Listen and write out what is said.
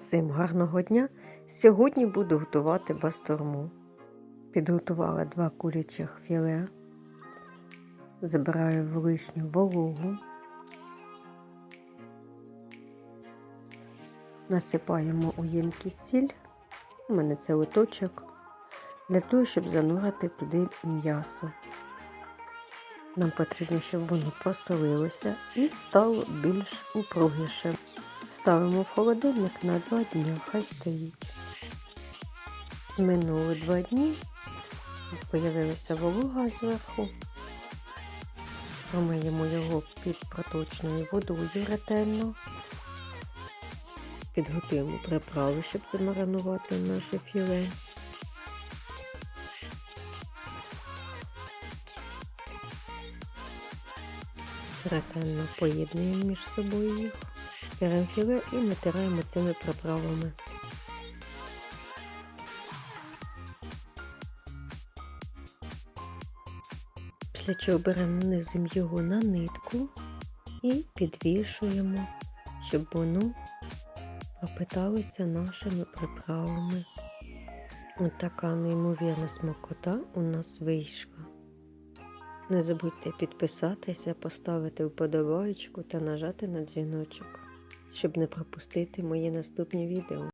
Всім гарного дня! Сьогодні буду готувати бастурму. Підготувала два курячих філе. Забираю в лишню вологу. Насипаємо у ємкість сіль. У мене це лоточок. Для того, щоб занурити туди м'ясо. Нам потрібно, щоб воно просолилося і стало більш упругіше. Ставимо в холодильник на два дні, хай стоїть. Минуло два дні, появилася волога зверху. Промиємо його під проточною водою ретельно. Підготуємо приправу, щоб замаринувати наше філе. Ретельно поєднуємо між собою їх. Беремо філе і натираємо цими приправами. Після чого беремо нанизуємо його на нитку і підвішуємо, щоб воно пропиталося нашими приправами. Ось така неймовірна смакота у нас вийшла. Не забудьте підписатися, поставити вподобайку та нажати на дзвіночок, щоб не пропустити мої наступні відео.